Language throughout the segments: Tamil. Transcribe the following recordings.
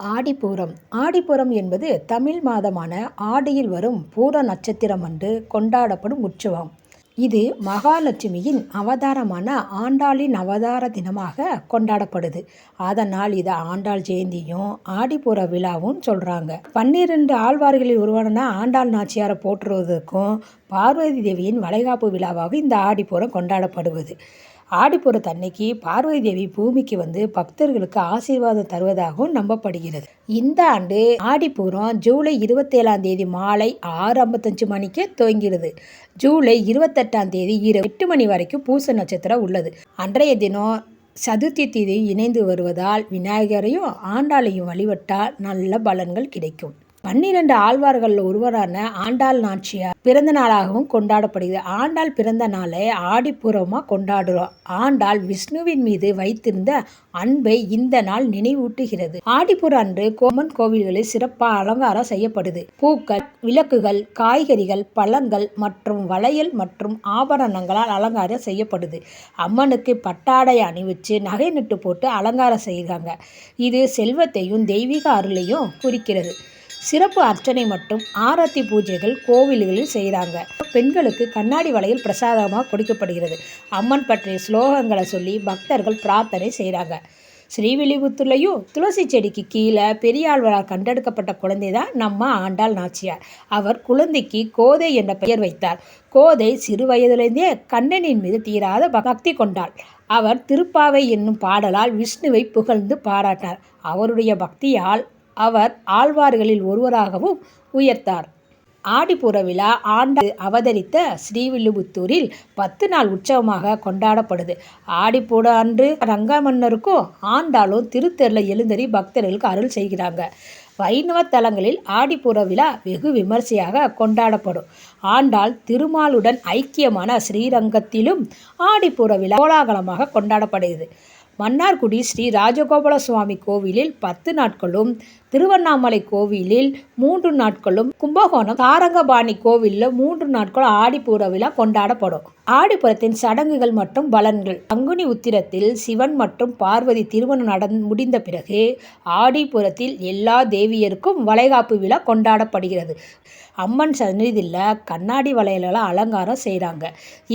ஆடிப்பூரம். ஆடிப்பூரம் என்பது தமிழ் மாதமான ஆடியில் வரும் பூர நட்சத்திரம் அன்று கொண்டாடப்படும் உற்சவம். இது மகாலட்சுமியின் அவதாரமான ஆண்டாளின் அவதார தினமாக கொண்டாடப்படுது. அதனால் இதை ஆண்டாள் ஜெயந்தியும் ஆடிப்புற விழாவும் சொல்கிறாங்க பன்னிரெண்டு ஆழ்வார்களில் உருவான ஆண்டாள் நாச்சியாரை போற்றுவதற்கும் பார்வதி தேவியின் வளைகாப்பு விழாவாக இந்த ஆடிப்பூரம் கொண்டாடப்படுவது. ஆடிப்புறத்தன்னைக்கு பார்வதி தேவி பூமிக்கு வந்து பக்தர்களுக்கு ஆசீர்வாதம் தருவதாகவும் நம்பப்படுகிறது. இந்த ஆண்டு ஆடிப்பூரம் ஜூலை இருபத்தேழாம் தேதி மாலை ஆறு ஐம்பத்தஞ்சு மணிக்கு துவங்கிறது ஜூலை இருபத்தெட்டாம் தேதி இரவு எட்டு மணி வரைக்கும் பூச நட்சத்திரம் உள்ளது. அன்றைய தினம் சதுர்த்தி தீதி இணைந்து வருவதால் விநாயகரையும் ஆண்டாளையும் வழிபட்டால் நல்ல பலன்கள் கிடைக்கும். பன்னிரண்டு ஆழ்வார்களில் ஒருவரான ஆண்டாள் நாச்சியார் பிறந்த நாளாகவும் கொண்டாடப்படுகிறது. ஆண்டாள் பிறந்த நாளை ஆடிப்புறமாக கொண்டாடுறோம். ஆண்டாள் விஷ்ணுவின் மீது வைத்திருந்த அன்பை இந்த நாள் நினைவூட்டுகிறது. ஆடிப்புற அன்று கோமன் கோவில்களில் சிறப்பாக அலங்காரம் செய்யப்படுது. பூக்கள் விளக்குகள் காய்கறிகள் பழங்கள் மற்றும் வளையல் மற்றும் ஆபரணங்களால் அலங்காரம் செய்யப்படுது. அம்மனுக்கு பட்டாடை அணிவிச்சு நகை நட்டு போட்டு அலங்காரம் செய்கிறாங்க. இது செல்வத்தையும் தெய்வீக அருளையும் குறிக்கிறது. சிறப்பு அர்ச்சனை மற்றும் ஆரத்தி பூஜைகள் கோவில்களில் செய்கிறாங்க. பெண்களுக்கு கண்ணாடி வளையல் பிரசாதமாக கொடுக்கப்படுகிறது. அம்மன் பற்றிய ஸ்லோகங்களை சொல்லி பக்தர்கள் பிரார்த்தனை செய்கிறாங்க. ஸ்ரீவில்லிபுத்தூர்லையும் துளசி செடிக்கு கீழே பெரியாழ்வரால் கண்டெடுக்கப்பட்ட குழந்தை தான் நம்ம ஆண்டாள் நாச்சியார். அவர் குழந்தைக்கு கோதை என்ற பெயர் வைத்தார். கோதை சிறு வயதிலிருந்தே கண்ணனின் மீது தீராத பக்தி கொண்டாள். அவர் திருப்பாவை என்னும் பாடலால் விஷ்ணுவை புகழ்ந்து பாராட்டினார். அவருடைய பக்தியால் அவர் ஆழ்வார்களில் ஒருவராகவும் உயர்த்தார் ஆடிப்புற விழா ஆண்டு அவதரித்த ஸ்ரீவில்லிபுத்தூரில் பத்து நாள் உற்சவமாக கொண்டாடப்படுது. ஆடிப்பூட அன்று ரங்கமன்னருக்கும் ஆண்டாலும் திருத்தெரில் எழுந்தறி பக்தர்களுக்கு அருள் செய்கிறாங்க. வைணவ தலங்களில் ஆடிப்புற விழா வெகு விமர்சையாக கொண்டாடப்படும். ஆண்டாள் திருமாலுடன் ஐக்கியமான ஸ்ரீரங்கத்திலும் ஆடிப்புற விழா கோலாகலமாக கொண்டாடப்படுகிறது. மன்னார்குடி ஸ்ரீ ராஜகோபால சுவாமி கோவிலில் பத்து நாட்களும் திருவண்ணாமலை கோவிலில் மூன்று நாட்களும் கும்பகோணம் தாரங்கபாணி கோவிலில் மூன்று நாட்களும் ஆடிப்பூர விழா கொண்டாடப்படும். ஆடிப்புறத்தின் சடங்குகள் மற்றும் பலன்கள். பங்குனி உத்திரத்தில் சிவன் மற்றும் பார்வதி திருமணம் நடந் முடிந்த பிறகு ஆடிப்புறத்தில் எல்லா தேவியருக்கும் வளைகாப்பு விழா கொண்டாடப்படுகிறது. அம்மன் சந்நிதியில் கண்ணாடி வளையலெல்லாம் அலங்காரம் செய்கிறாங்க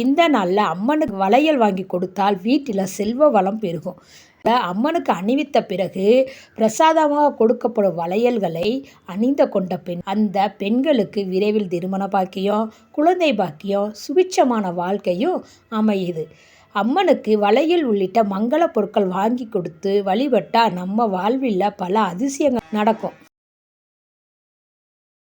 இந்த நாளில் அம்மனுக்கு வளையல் வாங்கி கொடுத்தால் வீட்டில் செல்வ வளம் பெருகும். அம்மனுக்கு அணிவித்த பிறகு பிரசாதமாக கொடுக்கப்படும் வளையல்களை அணிந்த கொண்ட பெண் அந்த பெண்களுக்கு விரைவில் திருமண பாக்கியம் குழந்தை பாக்கியம் சுபிட்சமான வாழ்க்கையும் அமையுது. அம்மனுக்கு வளையல் உள்ளிட்ட மங்கள பொருட்கள் வாங்கி கொடுத்து வழிபட்டால் நம்ம வாழ்வில் பல அதிசயங்கள் நடக்கும்.